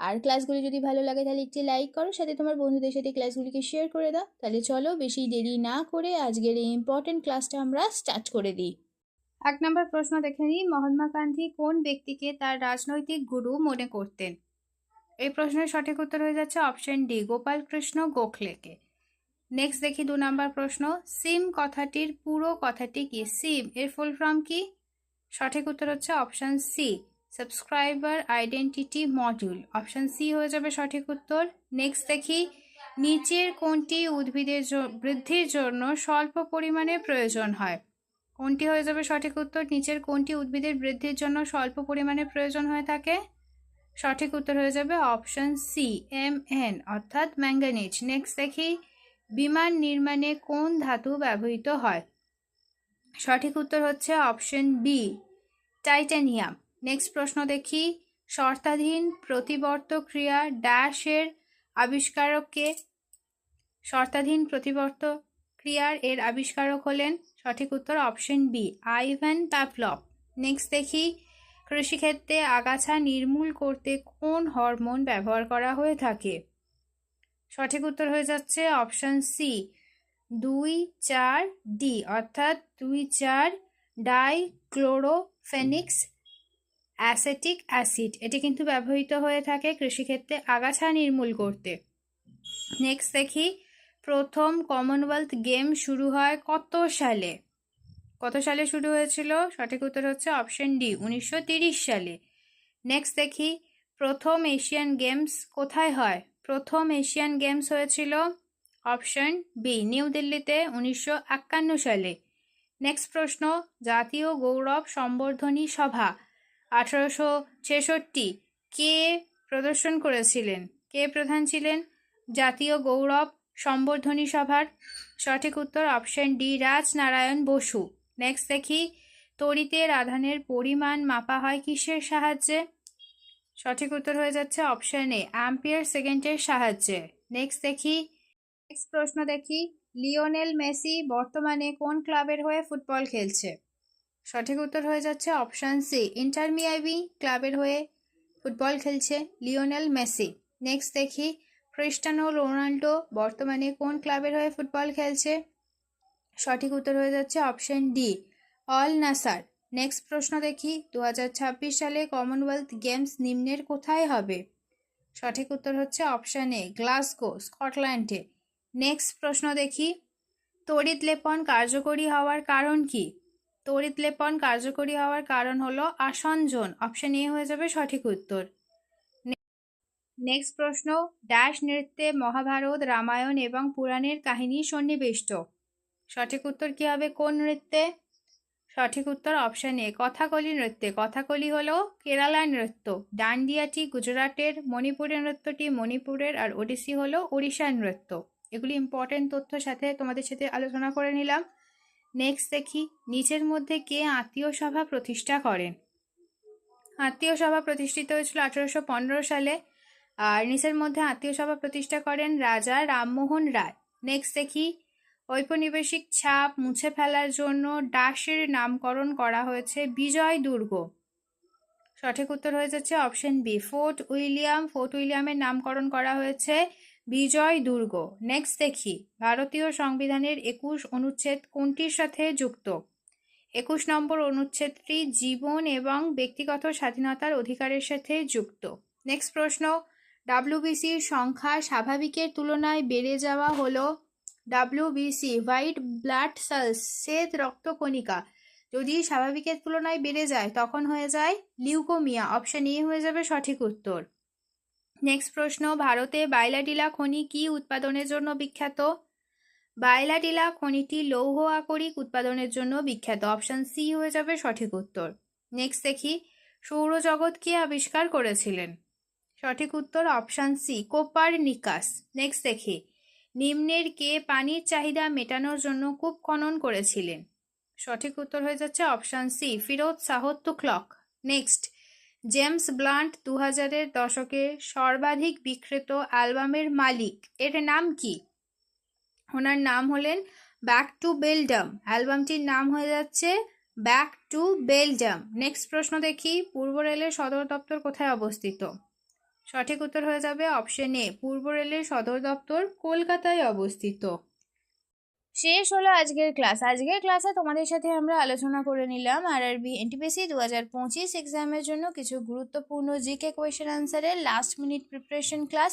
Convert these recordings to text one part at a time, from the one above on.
আর ক্লাসগুলি যদি ভালো লাগে তাহলে একটি লাইক করো, সাথে তোমার বন্ধুদের সাথে ক্লাসগুলিকে শেয়ার করে দাও। তাহলে চলো বেশি দেরি না করে আজকের এই ইম্পর্টেন্ট ক্লাসটা আমরা স্টার্ট করে দিই। এক নম্বর প্রশ্ন দেখে নিই, মহাত্মা গান্ধী কোন ব্যক্তিকে তার রাজনৈতিক গুরু মনে করতেন? এই প্রশ্নের সঠিক উত্তর হয়ে যাচ্ছে অপশন ডি গোপাল কৃষ্ণ গোখলেকে। নেক্সট দেখি দু নম্বর প্রশ্ন, সিম কথাটির পুরো কথাটি কি? সিম, এর ফুল ফর্ম কি? সঠিক উত্তর হচ্ছে option C subscriber identity module. Option C হয়ে যাবে সঠিক উত্তর। নেক্সট দেখি, নিচের কোনটি উদ্ভিদের বৃদ্ধির জন্য স্বল্প পরিমাণে প্রয়োজন হয়? কোনটি হয়ে যাবে সঠিক উত্তর? নিচের কোনটি উদ্ভিদের বৃদ্ধির জন্য স্বল্প পরিমাণে প্রয়োজন হয়ে থাকে? সঠিক উত্তর হয়ে যাবে অপশন সি, এম এন, অর্থাৎ ম্যাঙ্গানিজ। নেক্সট দেখি, বিমান নির্মাণে কোন ধাতু ব্যবহৃত হয়? সঠিক উত্তর হচ্ছে অপশন বি, টাইটানিয়াম। নেক্সট প্রশ্ন দেখি। শর্তাধীন প্রতিবর্ত ক্রিয়া ড্যাশের আবিষ্কারককে শর্তাধীন প্রতিবর্ত ক্রিয়ার এর আবিষ্কারক হলেন সঠিক উত্তর option B Ivan Pavlov next দেখি, কৃষিক্ষেত্রে আগাছা নির্মূল করতে কোন হরমোন ব্যবহার করা হয়ে থাকে? সঠিক উত্তর হয়ে যাচ্ছে অপশন সি দুই চার ডি অর্থাৎ দুই চার ডাই ক্লোরোফেনিক্স অ্যাসেটিক অ্যাসিড। এটি কিন্তু ব্যবহৃত হয়ে থাকে কৃষিক্ষেত্রে আগাছা নির্মূল করতে। নেক্সট দেখি, প্রথম কমনওয়েলথ গেম শুরু হয় কত সালে? কত সালে শুরু হয়েছিল? সঠিক উত্তর হচ্ছে অপশন ডি উনিশশো সালে। নেক্সট দেখি, প্রথম এশিয়ান গেমস কোথায় হয়? প্রথম এশিয়ান গেমস হয়েছিল অপশন বি নিউ দিল্লিতে উনিশশো একান্ন সালে। নেক্সট প্রশ্ন, জাতীয় গৌরব সম্বর্ধনী সভা। আঠারোশো ছেষট্টি কে প্রদর্শন করেছিলেন? কে প্রধান ছিলেন? জাতীয় গৌরব সম্বর্ধনী সভার সঠিক উত্তর option D, Rajnarayan Basu. Next দেখি তড়িতের আধানের পরিমাণ মাপা হয় কিসের সাহায্যে? সঠিক উত্তর হয়ে যাচ্ছে অপশন এ, অ্যাম্পিয়ার সেকেন্ডের সাহায্যে। নেক্সট দেখি নেক্সট প্রশ্ন দেখি, লিওনেল মেসি বর্তমানে কোন ক্লাবের হয়ে ফুটবল খেলছে? সঠিক উত্তর হয়ে যাচ্ছে অপশান সি ইন্টার মিয়াবি ক্লাবের হয়ে ফুটবল খেলছে লিওনেল মেসি নেক্সট দেখি ক্রিস্টানো রোনাল্ডো বর্তমানে কোন ক্লাবের হয়ে ফুটবল খেলছে? সঠিক উত্তর হয়ে যাচ্ছে অপশন ডি অল নাসার নেক্সট প্রশ্ন দেখি দু হাজার ছাব্বিশ সালে কমনওয়েলথ গেমস নিম্নের কোথায় হবে? সঠিক উত্তর হচ্ছে অপশন এ গ্লাসগো স্কটল্যান্ডে নেক্সট প্রশ্ন দেখি, তড়িৎ লেপন কার্যকরী হওয়ার কারণ কি? তড়িৎ লেপন কার্যকরী হওয়ার কারণ হলো আসঞ্জন অপশন এ হয়ে যাবে সঠিক উত্তর। নেক্সট প্রশ্ন ড্যাশ নৃত্যে মহাভারত, রামায়ণ এবং পুরাণের কাহিনী সন্নিবিষ্ট। সঠিক উত্তর কি হবে? কোন নৃত্যে? সঠিক উত্তর অপশন এ কথাকলি নৃত্যে। কথাকলি হলো কেরালার নৃত্য। ডান্ডিয়াটি গুজরাটের, মণিপুরের নৃত্যটি মণিপুরের আর ওডিসি হলো ওড়িশার নৃত্য। এগুলি ইম্পর্টেন্ট তথ্য সাথে তোমাদের সাথে আলোচনা করে নিলাম। নেক্সট দেখি, নিচের মধ্যে কে আত্মীয় সভা প্রতিষ্ঠা করেন? আত্মীয় সভা প্রতিষ্ঠিত হয়েছিল আঠারোশো পনেরো সালে, আর নিচের মধ্যে আত্মীয় সভা প্রতিষ্ঠা করেন রাজা রামমোহন রায়। নেক্সট দেখি, ঔপনিবেশিক ছাপ মুছে ফেলার জন্য ডাসের নামকরণ করা হয়েছে বিজয় দুর্গ। সঠিক উত্তর হয়ে যাচ্ছে option B, Fort William. Fort উইলিয়ামের নামকরণ করা হয়েছে বিজয় দুর্গ। নেক্সট দেখি। ভারতীয় সংবিধানের একুশ অনুচ্ছেদ কোনটির সাথে যুক্ত? একুশ নম্বর অনুচ্ছেদটি জীবন এবং ব্যক্তিগত স্বাধীনতার অধিকারের সাথে যুক্ত। নেক্সট প্রশ্ন। ডাব্লিউবিসির সংখ্যা স্বাভাবিকের তুলনায় বেড়ে যাওয়া হলো ডাব্লিউবিসি হোয়াইট ব্লাড সেলস শ্বেত রক্তকণিকা যদি স্বাভাবিকের তুলনায় বেড়ে যায়, তখন হয়ে যায় লিউকোমিয়া অপশন এ হয়ে যাবে সঠিক উত্তর। নেক্সট প্রশ্ন, ভারতে বাইলাডিলা খনি কি উৎপাদনের জন্য বিখ্যাত? বাইলাডিলা খনিটি লৌহ আকরিক উৎপাদনের জন্য বিখ্যাত। অপশান সি হয়ে যাবে সঠিক উত্তর। নেক্সট দেখি, সৌরজগৎ কে আবিষ্কার করেছিলেন? সঠিক উত্তর option C Copernicus next দেখি, নিম্নের কে পানির চাহিদা মেটানোর জন্য কূপ খনন করেছিলেন? সঠিক উত্তর হয়ে যাচ্ছে option C Firoz Shah Tughlaq next James Blunt দু হাজারের দশকে সর্বাধিক বিক্রেত অ্যালবামের মালিক। এর নাম কি? ওনার নাম হলেন ব্যাক টু বেলডাম। অ্যালবামটির নাম হয়ে যাচ্ছে ব্যাক টু বেলডাম। নেক্সট প্রশ্ন দেখি, পূর্ব রেলের সদর দপ্তর কোথায় অবস্থিত? সঠিক উত্তর হয়ে যাবে অপশন এ। পূর্ব রেলের সদর দপ্তর কলকাতায় অবস্থিত। শেষ হলো আজকের ক্লাস। আজকের ক্লাসে তোমাদের সাথে আমরা আলোচনা করে নিলাম আর আর আরআরবি এনটিপিসি দু হাজার পঁচিশ এক্সামের জন্য কিছু গুরুত্বপূর্ণ জিকে কোয়েশ্চেন আনসারের লাস্ট মিনিট প্রিপারেশন ক্লাস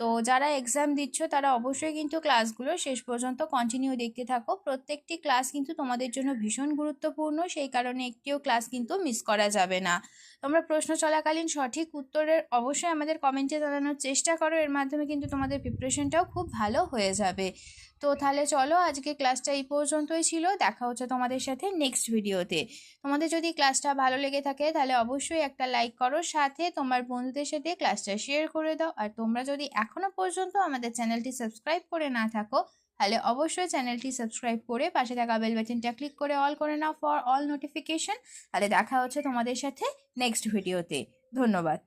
তো যারা এক্সাম দিচ্ছ, তারা অবশ্যই কিন্তু ক্লাসগুলো শেষ পর্যন্ত কন্টিনিউ দেখতে থাকো। প্রত্যেকটি ক্লাস কিন্তু তোমাদের জন্য ভীষণ গুরুত্বপূর্ণ, সেই কারণে একটিও ক্লাস কিন্তু মিস করা যাবে না। তোমরা প্রশ্ন চলাকালীন সঠিক উত্তরের অবশ্যই আমাদের কমেন্টে জানানোর চেষ্টা করো, এর মাধ্যমে কিন্তু তোমাদের প্রিপারেশনটাও খুব ভালো হয়ে যাবে। তো তাহলে চলো আজকে ক্লাসটা এই পর্যন্তই ছিল। দেখা হচ্ছে তোমাদের সাথে নেক্সট ভিডিওতে তোমাদের যদি ক্লাসটা ভালো লেগে থাকে তাহলে অবশ্যই একটা লাইক করো, সাথে তোমার বন্ধুদের সাথে ক্লাসটা শেয়ার করে দাও। আর তোমরা যদি এখনও পর্যন্ত আমাদের চ্যানেলটি সাবস্ক্রাইব করে না থাকো, তাহলে অবশ্যই চ্যানেলটি সাবস্ক্রাইব করে পাশে থাকা বেল বাটনটা ক্লিক করে অল করে নাও ফর অল নোটিফিকেশন তাহলে দেখা হচ্ছে তোমাদের সাথে নেক্সট ভিডিওতে ধন্যবাদ।